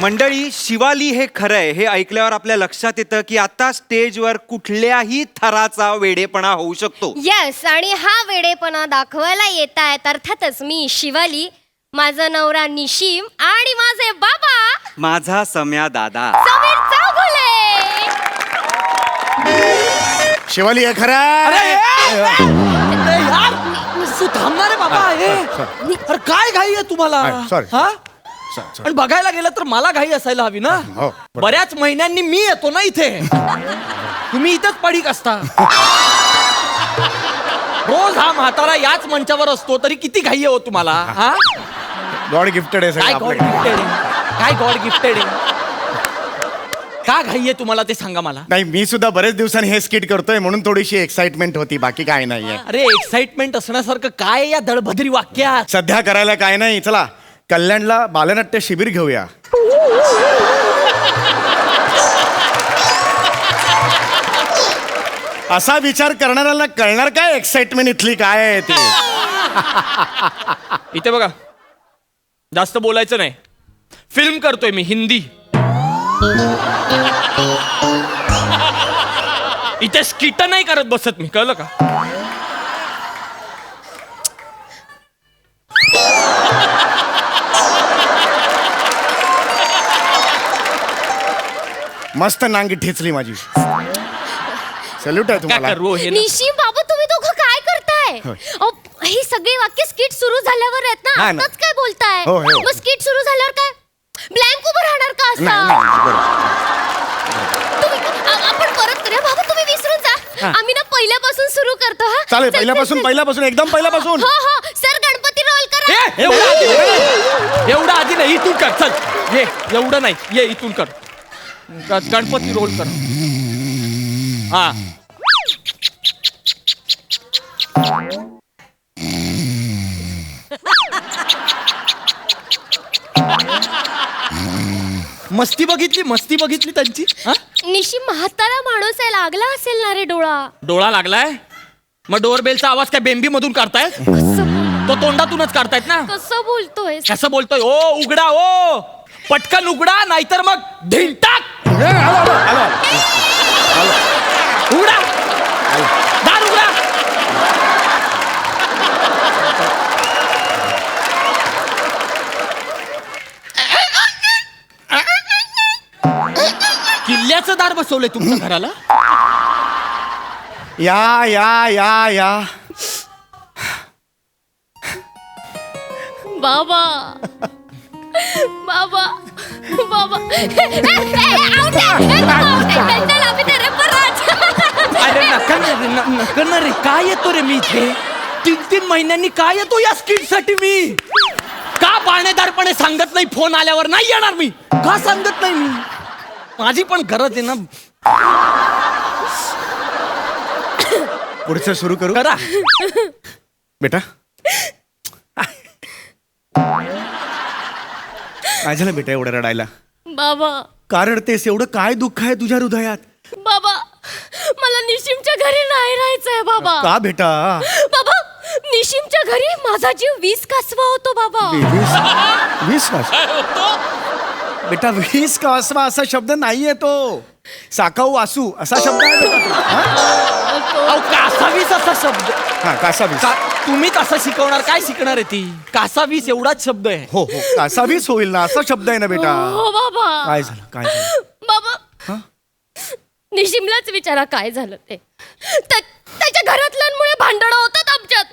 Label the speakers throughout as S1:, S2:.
S1: मंडळी शिवाली हे खरंय. हे ऐकल्यावर आपल्या लक्षात येतं की आता स्टेजवर कुठल्याही थराचा वेडेपणा होऊ शकतो.
S2: येस आणि हा वेडेपणा दाखवायला येत आहेत अर्थातच मी शिवाली माझा नवरा निशिम आणि माझे बाबा.
S1: माझा सम्या दादा.
S2: समीर चौगुले
S3: शिवाली हे खरं आहे.
S4: थांबणार आहे बाबा हे अरे काय घाई आहे तुम्हाला?
S3: हा, sorry.
S4: हा? आणि बघायला गेलं तर मला घाई असायला हवी ना?
S3: हो, बरोबर.
S4: बऱ्याच महिन्यांनी मी येतो ना इथे. तुम्ही इथंच पडीक असता. रोज हा म्हातारा याच मंचावर असतो तरी किती घाई आहे हो तुम्हाला हा?
S3: गॉड गिफ्टेड आहे
S4: काय
S3: सगळं
S4: गॉड
S3: आपल्याकडे.
S4: गिफ्टेड आहे? काय गॉड गिफ्टेड का घाई आहे तुम्हाला ते सांगा मला?
S3: नाही मी सुद्धा बरेच दिवसांनी हे स्किट करतोय म्हणून थोडीशी एक्साइटमेंट होती बाकी काय नाहीये.
S4: अरे एक्साइटमेंट असण्यासारखं काय या दळभद्री वाक्यात?
S3: सध्या करायला काय नाही चला. कल्याणला बालनाट्य शिबिर घेऊया. असा विचार करणाऱ्याला कळणार काय एक्साइटमेंट इथली काय आहे ती?
S4: इथे बघा. जास्त बोलायचं नाही. फिल्म करतोय मी हिंदी. इथे स्किट नाही करत बसत मी कळलं का?
S3: मस्त नांगी ठेचली माझी. सल्यूट आहे तुम्हाला.
S4: हे ना?
S2: निशिम बाबा तुम्ही दोघं काय करताय?
S3: होय.
S2: अहो, ही सगळी वाक्य स्किट सुरू झाल्यावर आहेत ना?
S3: नाही, नाही.
S2: आताच काय बोलताय?
S3: हो, हो.
S2: मग स्किट सुरू झाल्यावर काय? ब्लँक उभं राहणार का
S3: नाही
S2: असं
S3: नाही बरोबर.
S2: तुम्ही आ- आपण परत करूया. बाबा तुम्ही विसरून जा. आम्ही ना पहिल्यापासून सुरू करतो हा.
S3: चालेल
S2: चल, चल,
S3: पहिल्यापासून
S2: चल.
S3: पहिल्यापासून एकदम पहिल्यापासून.
S2: हो हो. सर गणपती रोल करा.
S4: एवढं आधी नाही. एवढं आधी नाही इथून कर. चल ये एवढं नाही ये इथून कर. ग- गणपती रोल कर. हा. मस्ती बघितली मस्ती बघितली त्यांची हा?
S2: निशिम म्हातारा माणूस आहे लागला असेल ना रे डोळा.
S4: डोळा लागलाय? मग डोरबेलचा आवाज काय बेंबी मधून काढतायत?
S2: कसं
S4: तो तोंडातूनच काढतायत ना?
S2: कसं बोलतोय
S4: कसं बोलतोय? ओ उघडा ओ! पटकन उघडा नाहीतर मग ढिंटाक
S3: ए, आलो, आलो, आलो.
S4: उघडा दार उघडा किल्ल्याचं दार बसवलंय तुमच्या घराला
S3: या या या या
S2: बाबा बाबा
S4: अरे नका ना रे, न- नका ना रे काय येतो रे मी? इथे तीन तीन महिन्यांनी काय येतो या स्किटसाठी मी. का पाणेदारपणे सांगत नाही फोन आल्यावर नाही येणार मी. का सांगत नाही मी माझी पण गरज आहे ना
S3: पुढचं सुरू करू.
S4: करा.
S3: बेटा काय झालं बेटा एवढं रडायला.
S2: बाबा.
S3: का रडतेस एवढं काय दुःख आहे तुझ्या हृदयात?
S2: बाबा मला निशिमच्या घरी नाही राहायचंय बाबा.
S3: का बेटा?
S2: बाबा निशिमच्या घरी माझा जीव वीस कासवा होतो बाबा.
S3: वीस वीस का बेटा वीस का असवा असा शब्द नाहीये तो. साकाऊ वासू असा शब्द आहे बेटा तो. हा?
S4: अहो कासावीस असा शब्द.
S3: हा कासा वीस
S4: का तुम्हीच असं शिकवणार? काय शिकणार आहे ती? कासावीस एवढाच शब्द आहे.
S3: हो हो कासा वीस होईल ना असा शब्द आहे ना बेटा.
S2: हो बाबा.
S3: काय झालं काय झालं?
S2: बाबा. निशिमलाच विचारा काय झालं ते. त्या- त्याच्या घरातल्यांमुळे भांडणं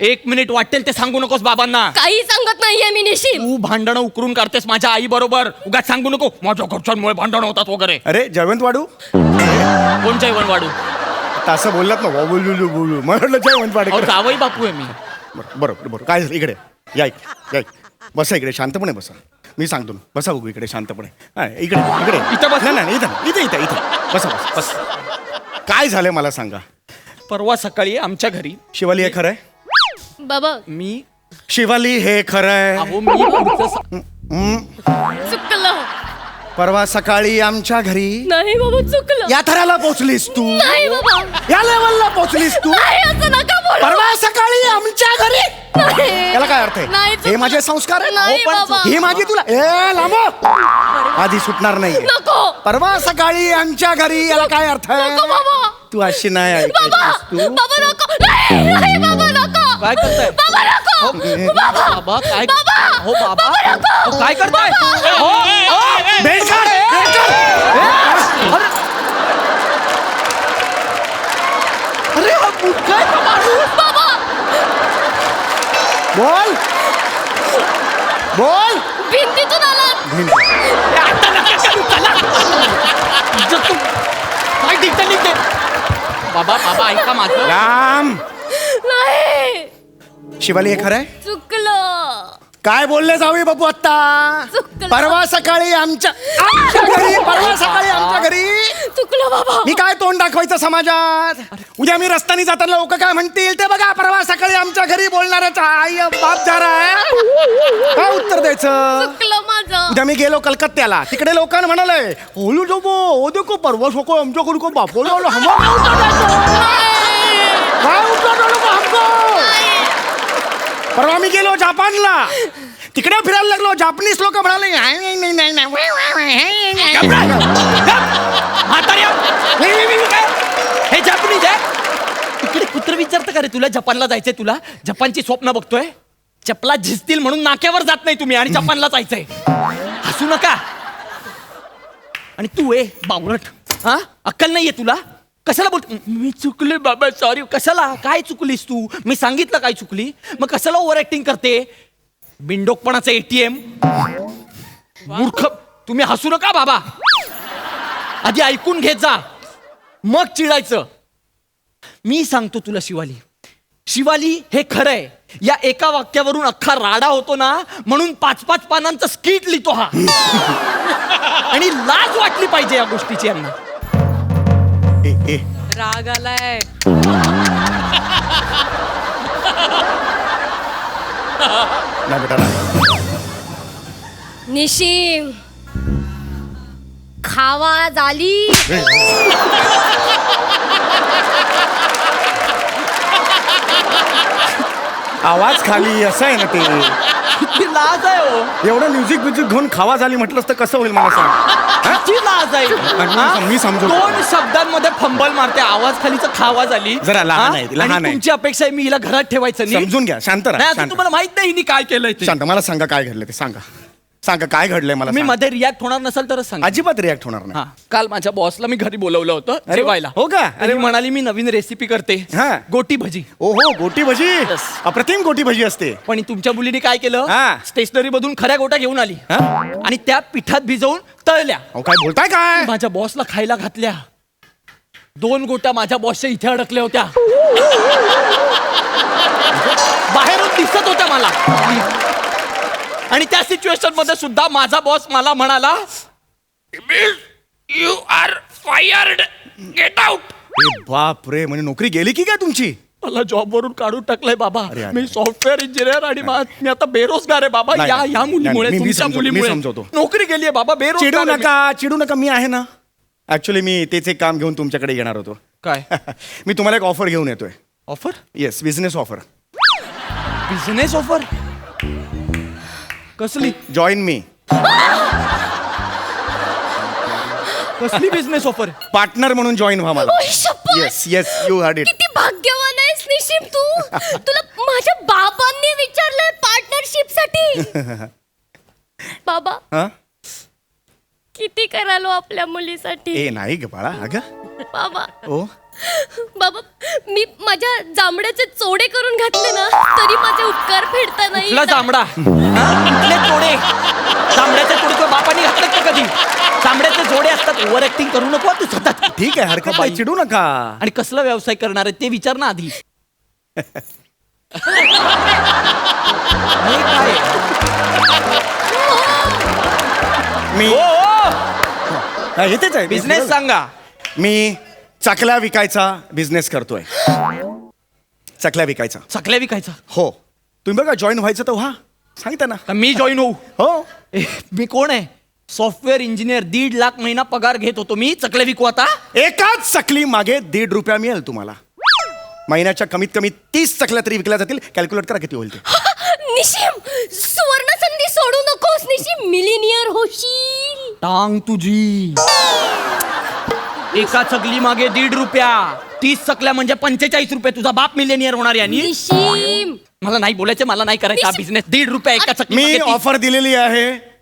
S4: एक मिनिट वाटेल ते सांगू नकोस बाबांना.
S2: काही सांगत नाहीये मी निशिम.
S4: तू भांडणं उकरून काढतेस माझ्या आई बरोबर. उगाच सांगू नको. माझ्या घरच्यांमुळे भांडणं होतात वगैरे.
S3: अरे जयवंत वाडू?
S4: कोण जैवन वाढू
S3: आता असं बोललात ना वा, बोलू बोलू मला वाटलं जयवंत
S4: अहो
S3: वाडे
S4: जावई बापू आहे मी.
S3: बरं बरोबर बरोबर काय झालं इकडे? या इकडे या इकडे. बसा इकडे शांतपणे बसा. मी सांगतो ना. बसा बघू इकडे शांतपणे. हा, इकडे इकडे.
S4: इथं बस.
S3: नाही नाही इथं इथं इथं इथं. बसा बस बस. काय झालंय मला सांगा.
S4: परवा सकाळी आमच्या घरी
S3: शिवाली हे खरंय?
S2: बाबा.
S4: मी
S3: शिवाली हे खरंय.
S4: अहो मी पुढचं स-
S2: चुकलं.
S3: परवा सकाळी आमच्या घरी
S2: नाही बाबा चुकलं.
S3: या थराला पोचलीस तू.
S2: नाही बाबा.
S3: या लेवलला पोचलीस तू.
S2: नाही असं नका बोलू.
S3: परवा सकाळी आमच्या घरी.
S2: नाही.
S3: याला काय अर्थ
S2: नाही
S3: आहे हे
S2: चुकलं.
S3: माझे संस्कार आहेत?
S2: नाही
S3: हो, पण
S2: बाबा.
S3: ही माझी तुला ए लांबो. आधी सुटणार नाही
S2: नको.
S3: परवा सकाळी आमच्या घरी याला काय अर्थ
S2: नको
S3: आहे
S2: बाबा.
S3: तू अशी नाही
S2: बाबा
S3: ऐकायचीस तू
S2: बाबा नको नाही नाही, बाबा नको
S4: काय करताय?
S2: बाबा नको बाबा
S4: बाबा काय
S2: बाबा
S4: हो बाबा अहो, काय करताय
S2: बाबा.
S4: हो, हो.
S3: बेल काढ.
S4: अरे अरे हा मुलगा आहे का माणूस?
S2: बाबा
S3: बोल बोल
S2: भिंतीतून आला
S4: ए, आता नका करू, चला. इज्जत तू- काय निघते निघते बाबा बाबा ऐका माझं
S3: राम.
S2: नाही.
S3: शिवाली हे खरंय?
S2: चुकलं.
S3: काय बोलले जावे बाबू आता
S2: चुकलं.
S3: परवा सकाळी आमच्या आमच्या घरी परवा सकाळी आमच्या घरी.
S2: चुकलं बाबा.
S3: मी काय तोंड दाखवायचं समाजात? उद्या मी रस्त्याने जाताना लोक काय म्हणतील ते बघा परवा सकाळी आमच्या घरी बोलणाऱ्याचा आई बाप झाला काय उत्तर द्यायचं?
S2: चुकलं माझं.
S3: उद्या मी गेलो कलकत्त्याला. तिकडे लोकांना म्हणाले ओलू जो ओ देखो परवा सको आमच्या घरी को बापो लावलो हम काय उत्तर द्यायला का हमको? परवा मी गेलो जपानला तिकडे फिरायला लागलो जापनीस लोक म्हणाले?
S4: हे जपानीज आहे इकडे कुत्र विचारतं का रे तुला जपानला जायचंय तुला जपानची स्वप्न बघतोय चपला झिजतील म्हणून नाक्यावर जात नाही तुम्ही आणि जपानला जायचंय हसू नका आणि तू ए बावळट हा अक्कल नाहीये तुला कशाला बोल मी चुकले बाबा सॉरी कशाला? काय चुकलीस तू? मी सांगितलं काय चुकली? मग कशाला ओव्हर ऍक्टिंग करते बिंडोकपणाचं एटीएम मूर्ख. तुम्ही हसू नका बाबा. आधी ऐकून घेत जा. मग चिडायचं. मी सांगतो तुला शिवाली. शिवाली हे खरंय. या एका वाक्यावरून अख्खा राडा होतो ना म्हणून पाच पाच पानांचं स्किट लिहितो हा. आणि लाज वाटली पाहिजे या गोष्टीची यांना.
S5: राग आलाय.
S3: नाही बेटा नाही.
S2: निशिम खावा झाली.
S3: आवाज खाली असं आहे ना ते.
S4: किती लाज आहे हो.
S3: एवढं म्युझिक म्युझिक घेऊन खावा झाली म्हटलंस तर कसं होईल मला सांग?
S4: किती लाज आहे.
S3: मी
S4: हा?
S3: सम- मी समजवतो.
S4: दोन शब्दांमध्ये फंबल मारते. आवाज खालीच खावा झाली.
S3: जरा लहान
S4: हा?
S3: आहे, लहान
S4: आणि
S3: आहे.
S4: तुमची अपेक्षा आहे मी हिला घरात ठेवायचं. नाही
S3: समजून घ्या. शांत
S4: नाही
S3: राहा शांत.
S4: तुम्हाला माहीत नाही हिने काय केलंय ते.
S3: शांत मला सांगा काय घडलं ते. सांगा. सांगा काय घडलंय मला
S4: मी
S3: सांगा.
S4: मध्ये रिॲक्ट होणार नसेल तरच सांगा
S3: अजिबात रिॲक्ट होणार नाही.
S4: हा. काल माझ्या बॉसला मी घरी बोलवलं होतं
S3: अरे
S4: जेवायला.
S3: हो का?
S4: अरे
S3: वा.
S4: म्हणाली मी नवीन रेसिपी करते.
S3: हा.
S4: गोटी भजी.
S3: ओहो गोटी भजी?
S4: Yes.
S3: अप्रतिम गोटी भजी असते.
S4: पण तुमच्या मुलीने काय केलं?
S3: हा.
S4: स्टेशनरी मधून खऱ्या गोट्या घेऊन आली.
S3: हा?
S4: आणि त्या पिठात भिजवून तळल्या.
S3: अहो काय बोलताय काय?
S4: माझ्या बॉसला खायला घातल्या. दोन गोट्या माझ्या बॉसच्या इथे अडकल्या होत्या. बाहेरून दिसत होत्या मला. आणि त्या सिच्युएशनमध्ये सुद्धा माझा बॉस मला म्हणाला you are fired get out
S3: ए बाप रे म्हणजे नोकरी गेली की काय तुमची?
S4: मला जॉब वरून काढून टाकलंय बाबा.
S3: अरे.
S4: मी सॉफ्टवेअर इंजिनियर आणि मा- मी आता बेरोजगार आहे बाबा.
S3: नाही,
S4: या
S3: नाही,
S4: या मुलीमुळे
S3: नाही, मी- मी
S4: तुमच्या
S3: समजवतो, मी
S4: मुलीमुळे.
S3: समजवतो.
S4: नोकरी गेली आहे बाबा
S3: चिडू
S4: बेरोजगार आहे मी.
S3: नका चिडू नका मी आहे ना. ऍक्च्युली मी तेच एक काम घेऊन तुमच्याकडे येणार होतो.
S4: काय?
S3: मी तुम्हाला एक ऑफर घेऊन येतोय.
S4: Offer
S3: yes business offer
S4: business offer कसली?
S3: जॉईन मी
S4: कसली बिझनेस ऑफर
S3: पार्टनर म्हणून जॉईन व्हा मला.
S2: ओय, शपथ!
S3: Yes yes you heard it
S2: किती भाग्यवान आहेस निशिम तू. तुला माझ्या बाबांनी विचारलंय पार्टनरशिपसाठी. बाबा
S3: हा?
S2: किती करालो आपल्या मुलीसाठी?
S3: ए नाही ग बाळा अग.
S2: बाबा.
S3: ओ?
S2: बाबा मी माझ्या जांभळ्याचे चोडे करून घातले ना तरी माझे उपकार फेडता नाही
S4: कुठला जांभळा. हा? कुठले जोडे जांभळ्याचे जोडे तुझ्या बापाने घातले का कधी? जांभळ्याचे जोडे असतात ओव्हर ऍक्टिंग करू नको तू सतत.
S3: ठीक आहे हरकत नाही. चिडू नका.
S4: आणि कसला व्यवसाय करणार आहे ते विचार ना आधी. हे काय?
S3: मी हा, इथेच आहे.
S4: बिझनेस सांगा.
S3: मी चकल्या विकायचा बिझनेस करतोय. चकल्या विकायचा.
S4: चकल्या विकायचा?
S3: हो. तुम्ही बघा जॉईन व्हायचं तर व्हा सांगता ना.
S4: का मी जॉईन होऊ.
S3: हो.
S4: ए, मी कोण आहे? सॉफ्टवेअर इंजिनियर दीड लाख महिना पगार घेत होतो मी. चकल्या विकू आता.
S3: एकाच चकली मागे दीड रुपया मिळेल तुम्हाला. महिन्याच्या कमीत कमी तीस चकल्या तरी विकल्या जातील. कॅल्क्युलेट करा किती होईल ते.
S2: निशिम सुवर्ण संधी सोडू नकोस. निशिम मिलिनियर होशील.
S4: टांग तुझी. एका चकली मागे दीड रुपया तीस चकल्या म्हणजे पंचेचाळीस रुपये. तुझा बाप मिलेनियर होणार यांनी
S2: निशिम.
S4: मला नाही बोलायचं मला नाही करायचा बिझनेस दीड रुपये एका चकली
S3: मी
S4: मागे तीस-
S3: ऑफर दिलेली आहे.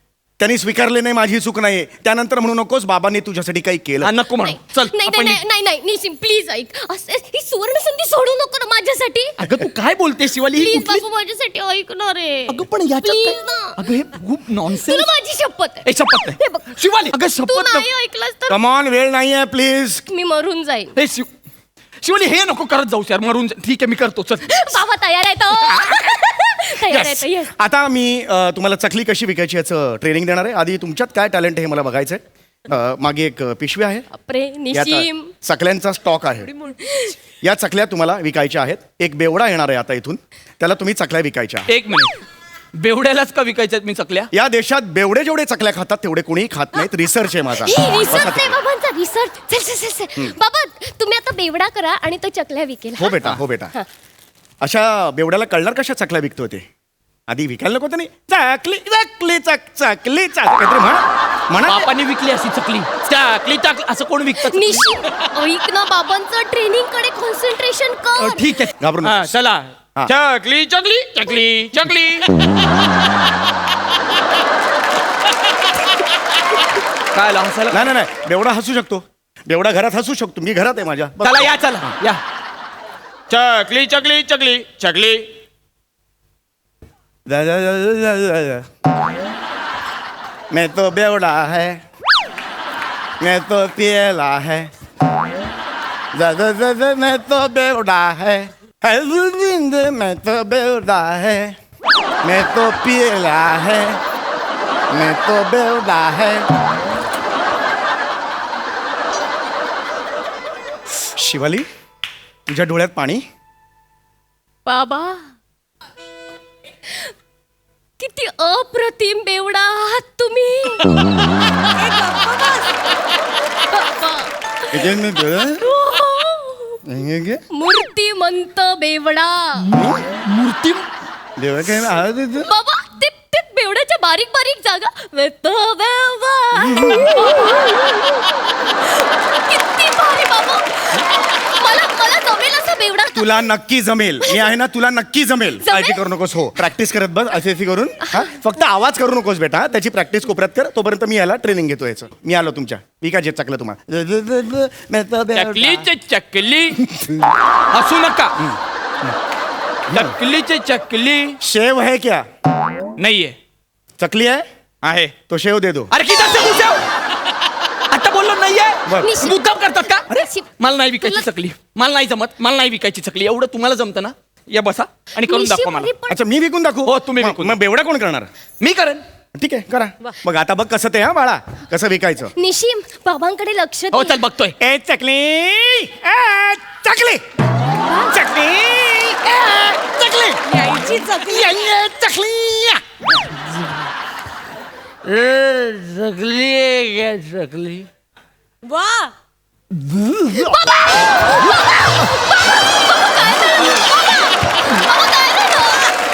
S3: त्यांनी स्वीकारले नाही माझी चूक नाही त्यानंतर म्हणू नकोस बाबांनी तुझ्यासाठी काही
S4: हा,
S3: केलं
S4: नको म्हणू.
S2: नाही.
S4: चल
S2: नाही
S4: आपण
S2: नाही नाही नाही निशिम प्लीज ऐक. असं- ही सुवर्ण संधी सोडू नको ना माझ्यासाठी.
S4: अगं तू काय बोलते शिवाली? ही
S2: प्लीज
S4: कुठली-
S2: बाबू माझ्यासाठी ऐक ना रे
S4: अगं पण याच्यात
S2: Please
S4: काय-
S2: ना.
S4: अगं हे खूप नॉनसेन्स
S2: तुला माझी शपथ आहे.
S4: ए शपथ
S2: हे
S4: नाही. शिवाली अगं
S2: तू
S4: शपथ
S2: नाही
S4: नको.
S2: ऐकलंस तर
S3: कमॉन वेळ नाहीये प्लीज
S2: मी मरून जाईन.
S4: हे शिव शिवाली हे नको करत जाऊ यार मरून जा- ठीक आहे मी करतो चल.
S2: बाबा तयार आहे तो तयार आहे तो
S3: Yes.
S2: येस.
S3: आता मी अ, तुम्हाला चकली कशी विकायची याचं ट्रेनिंग देणार आहे. आधी तुमच्यात काय टॅलेंट आहे हे मला बघायचंय. अ, मागे एक अ, पिशवी आहे.
S2: बापरे
S3: यात
S2: निशिम.
S3: चकल्यांचा स्टॉक आहे. या चकल्या तुम्हाला विकायच्या आहेत. एक बेवडा येणार आहे आता इथून. त्याला तुम्ही चकल्या विकायच्या. आहेत.
S4: एक मिनिट. बेवड्यालाच का विकायच्यात मी चकल्या?
S3: या देशात बेवडे जेवढे चकल्या खातात तेवढे कोणीही खात नाहीत. रिसर्च आहे माझा.
S2: रिसर्च
S3: बसा
S2: आहे बाबांचा रिसर्च चल चल चल चल. बाबा तुम्ही आता बेवडा करा आणि तो चकल्या विकेल.
S3: हो
S2: हा?
S3: बेटा हो. बेटा. अशा बेवड्याला कळणार कशा चकल्या विकतो ते? आधी विकायला नको त्यांनी. चकली चकली चक चकली चक. काहीतरी म्हणा. म्हणा
S4: बापाने विकली अशी चकली. चकली चकली. असं कोण विकत
S2: ऐक ना बाबांचं ट्रेनिंगकडे कॉन्सन्ट्रेशन कर.
S4: ठीक आहे.
S3: घाबरू
S4: हा,
S3: नकोस.
S4: चला.
S3: हा.
S4: चकली चकली चकली चकली. काय आलं, हसायला
S3: नाही नाही नाही. बेवडा हसू शकतो. बेवडा घरात हसू शकतो. मी घरात आहे माझ्या.
S4: चला या चला. या. चकली चकली चकली चकली।
S3: जा, जा, जा, जा, जा, जा. मैं तो बेवड़ा है मैं तो पियला है। जा, जा, जा, जा, मैं तो बेवड़ा है है जिंद मैं तो बेवड़ा है। मैं तो पियला है मैं तो बेवड़ा है। शिवाली? तुझ्या डोळ्यात पाणी?
S2: बाबा. किती अप्रतिम बेवडा आहात तुम्ही.
S3: बाबा.
S2: मूर्तिमंत बेवडा.
S4: मूर्ती
S3: देवा काय आवाज येतो?
S2: बाबा ते ते बेवड्याच्या बारीक बारीक जागा. वेत बेवा भारी बाबा मला मला जमेल असं बेवडा
S3: तुला नक्की जमेल. मी आहे ना तुला नक्की जमेल? काळजी करू नकोस हो. प्रॅक्टिस करत बस असे असे करून. हा? फक्त आवाज करू नकोस बेटा. त्याची प्रॅक्टिस कोपऱ्यात कर. तोपर्यंत मी याला ट्रेनिंग घेतो याचं. मी आलो तुमच्या. मी काय जेत चकलं तुम्हाला
S4: चकलीचे चकली हसू नका. चकलीचे चकली
S3: शेव है क्या?
S4: नाहीये.
S3: चकली आहे
S4: आहे.
S3: तो शेव दे दो.
S4: अरे किती असं घुसाव? आता बोललो मुद्दाम करतात का?
S2: अरे.
S4: मला नाही विकायची
S2: तुला-
S4: चकली मला नाही जमत. मला नाही विकायची चकली एवढं तुम्हाला जमतं ना? या बसा आणि करून दाखवा मला.
S3: अच्छा मी विकून दाखवू?
S4: हो, तुम्ही
S3: मग-
S4: विकून
S3: मग बेवडा कोण करणार?
S4: मी करेन.
S3: ठीक आहे करा. मग आता बघ कसं ते हा बाळा. कसं विकायचं?
S2: निशिम बाबांकडे लक्ष
S4: हो
S2: दे.
S4: चल बघतोय.
S3: ए चकली! ए, चकली! चकली! ए, चकली!
S2: यायची चकली.
S3: चकली
S4: चकली चकली.
S2: वा.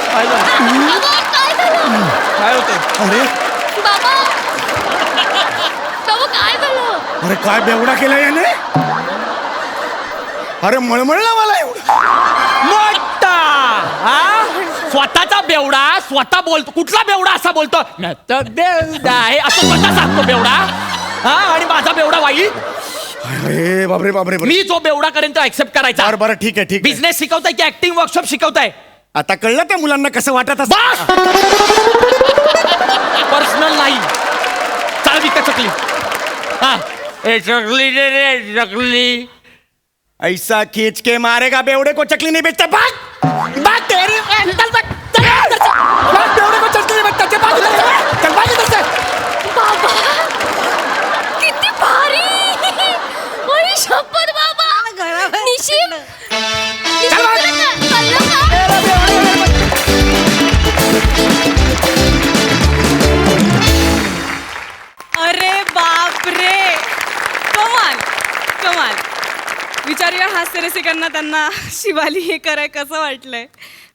S4: काय झालं?
S2: बाबा काय झालं
S4: काय होतं
S3: अरे.
S2: बाबा बाबा काय झालं?
S3: अरे काय बेवडा केला याने? अरे मळमळला मला एवढं.
S4: मोठा. हा? स्वतःचा बेवडा स्वतः बोलतो. कुठला बेवडा असा बोलतो? "मी तर बेवडा आहे असं स्वतः सांगतो बेवडा. हा आणि माझा बेवडा वाईट
S3: अरे बापरे बापरे बापरे.
S4: मी जो बेवडा करेन तो ऍक्सेप्ट करायचा.
S3: बरं बरं ठीक आहे ठीक आहे.
S4: बिझनेस शिकवताय की ऍक्टिंग वर्कशॉप शिकवताय?
S3: आता कळलं त्या मुलांना कसं वाटत असं
S4: बस! पर्सनल नाही. चाल विकत चकली. हा. ए चकली दे रे चकली.
S3: ऐसा खींच के मारेगा बेवड़े को चकली नहीं बेचता। भाग भाग तेरी चल। भाग बेवड़े को चकली नहीं बेचता। चल भाग इधर से चल।
S5: रसिकांना त्यांना शिवाली हे कराय कसं वाटलंय?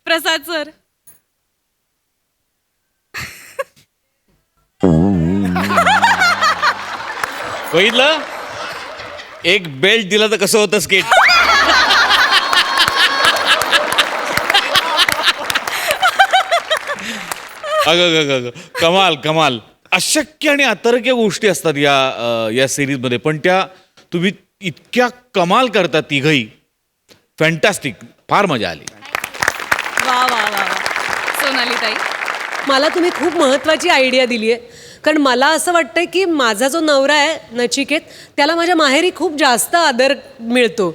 S5: प्रसाद सर.
S6: बघितलं एक बेल्ट दिला तर कसं होतं स्केट अगं अगं अगं कमाल कमाल. अशक्य आणि अतर्क्य गोष्टी असतात या या सिरीजमध्ये पण त्या तुम्ही इतक्या कमाल करता तिघही. फॅन्टॅस्टिक फार मजा आली.
S5: वा वा वा वा. सोनाली ताई
S7: मला तुम्ही खूप महत्त्वाची आयडिया दिली आहे. कारण मला असं वाटतंय की माझा जो नवरा आहे नचिकेत त्याला माझ्या माहेरी खूप जास्त आदर मिळतो.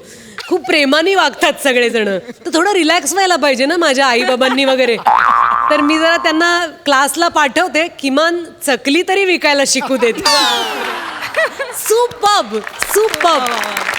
S7: खूप प्रेमाने वागतात सगळेजण. तर थोडं रिलॅक्स व्हायला पाहिजे ना माझ्या आईबाबांनी वगैरे. तर मी जरा त्यांना क्लासला पाठवते. किमान चकली तरी विकायला शिकू देत. Superb! Superb!